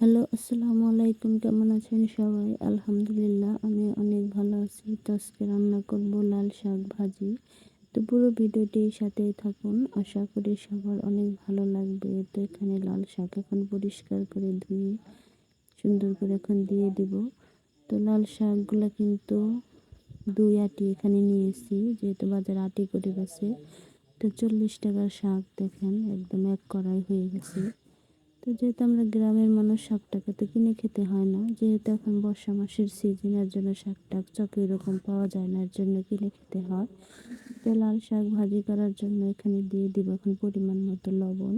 Hello, আসসালামু আলাইকুম। কেমন আছেন সবাই? আলহামদুলিল্লাহ, আমি অনেক ভালো আছি। তো আজকে রান্না করব লাল শাক ভাজি। তো পুরো ভিডিওটির সাথেই থাকুন। আশা করি সবার অনেক ভালো লাগবে। তো এখানে লাল শাক এখন পরিষ্কার করে ধুয়ে, সুন্দর করে এখন দিয়ে দিব। তো লাল শাকগুলো কিন্তু দুই আটি এখানে নিয়েছি, যেহেতু বাজার আটি করে গেছে তো চল্লিশ টাকার শাক দেখেন, একদম এক কড়াই হয়ে গেছে। তো যেহেতু আমরা গ্রামের মানুষ শাকটাকে তো কিনে খেতে হয় না। যেহেতু এখন বর্ষা মাসের সিজনের জন্য শাকটাক চকে এরকম পাওয়া যায় না, এর জন্য কিনে খেতে হয়। তো লাল শাক ভাজি করার জন্য এখানে দিয়ে দিব এখন পরিমাণ মতো লবণ।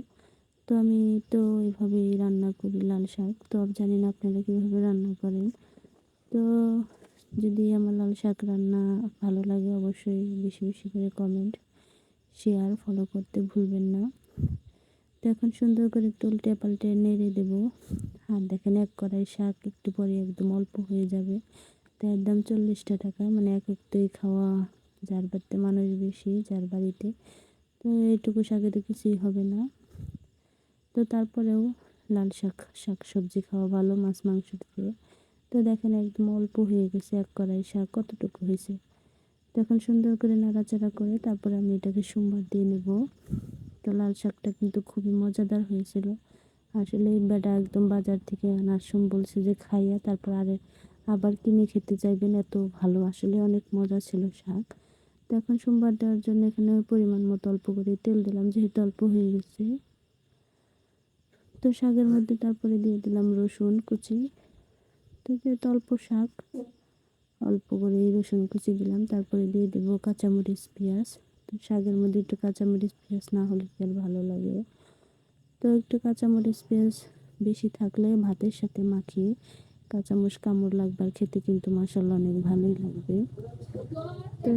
তো আমি তো এভাবেই রান্না করি লাল শাক। তো জানি না আপনারা কীভাবে রান্না করেন? তো যদি আমার লাল শাক রান্না ভালো লাগে অবশ্যই বেশি বেশি করে কমেন্ট শেয়ার ফলো করতে ভুলবেন না। এখন সুন্দর করে একটু উল্টে পাল্টে নেড়ে দেবো। আর দেখেন এক কড়াই শাক একটু পরে একদম অল্প হয়ে যাবে। তো একদম চল্লিশটা টাকা মানে এক একটাই খাওয়া যার বাড়িতে মানুষ বেশি, যার বাড়িতে। তো এইটুকু শাকে তো কিছুই হবে না। তো তারপরেও লাল শাক শাক সবজি খাওয়া ভালো, মাছ, মাংস থেকে। তো দেখেন একদম অল্প হয়ে গেছে এক কড়াই শাক, কতটুকু হয়েছে। তখন সুন্দর করে নাড়াচাড়া করে তারপরে আমি এটাকে সোমবার দিয়ে নেব। তো লাল শাকটা কিন্তু খুবই মজাদার হয়েছিল। আসলে বেটা একদম বাজার থেকে আনার সময় বলছে যে খাইয়া তারপর আরে আবার কিনে খেতে চাইবেন, এত ভালো। আসলে অনেক মজা ছিল শাক। তো এখন সোমবার দেওয়ার জন্য এখানে পরিমাণ মতো অল্প করে তেল দিলাম, যেহেতু অল্প হয়ে গেছে। তো শাকের মধ্যে তারপরে দিয়ে দিলাম রসুন কুচি। তো যেহেতু অল্প শাক, অল্প করে রসুন কুচি দিলাম, তারপরে দিয়ে দেবো কাঁচামরিচ, পেঁয়াজ। শাকের মধ্যে একটু কাঁচামরিচ পেঁয়াজ না হলে কি আর ভালো লাগে? তো একটু কাঁচামরিচ পেঁয়াজ বেশি থাকলে ভাতের সাথে মাখিয়ে কাঁচামরিচ কামড় লাগবার খেতে কিন্তু মশলা অনেক ভালোই লাগবে। তো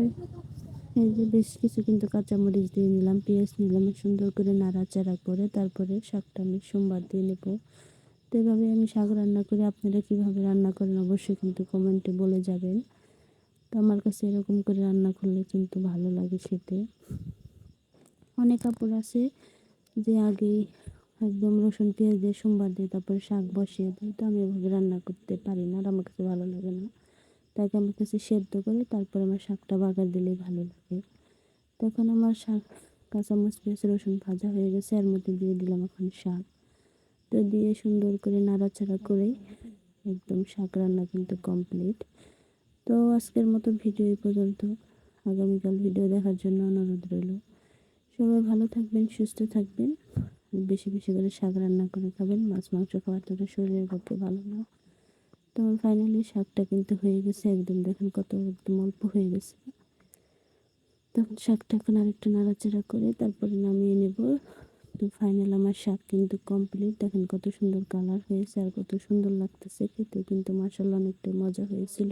এই যে বেশ কিছু কিন্তু কাঁচামরিচ দিয়ে নিলাম, পেঁয়াজ নিলাম, সুন্দর করে নাড়াচাড়া করে তারপরে শাকটা আমি সোমবার দিয়ে নেব। তো এভাবে আমি শাক রান্না করি আপনারা কীভাবে রান্না করেন অবশ্যই কিন্তু কমেন্টে বলে যাবেন। তো আমার কাছে এরকম করে রান্না করলে কিন্তু ভালো লাগে খেতে। অনেক কাপড় আছে যে আগে একদম রসুন, পেঁয়াজ দিয়ে সোমবার দিয়ে তারপরে শাক বসিয়ে দিই তো আমি এভাবে রান্না করতে পারি না আর আমার কাছে ভালো লাগে না। তাকে আমার কাছে সেদ্ধ করে তারপরে আমার শাকটা বাগার দিলেই ভালো লাগে। তখন আমার শাক কাঁচামচ পেঁয়াজ, রসুন ভাজা হয়ে গেছে, এর মধ্যে দিয়ে দিলাম এখন শাক। তো দিয়ে সুন্দর করে নাড়াচাড়া করে একদম শাক রান্না কিন্তু কমপ্লিট তো আজকের মতো ভিডিও এই পর্যন্ত। আগামীকাল ভিডিও দেখার জন্য অনুরোধ রইল। সবাই ভালো থাকবেন, সুস্থ থাকবেন। বেশি বেশি করে শাক রান্না করে খাবেন। মাছ, মাংস খাওয়ার তো শরীরের পক্ষে ভালো না। তো ফাইনালি শাকটা কিন্তু হয়ে গেছে একদম। দেখেন কত একদম অল্প হয়ে গেছে। তখন শাকটা এখন আরেকটু নাড়াচাড়া করে তারপরে নামিয়ে নেব। তো ফাইনাল আমার শাক কিন্তু কমপ্লিট দেখেন কত সুন্দর কালার হয়েছে আর কত সুন্দর লাগতেছে। খেতে কিন্তু মাসাল্লাহ অনেকটাই মজা হয়েছিল।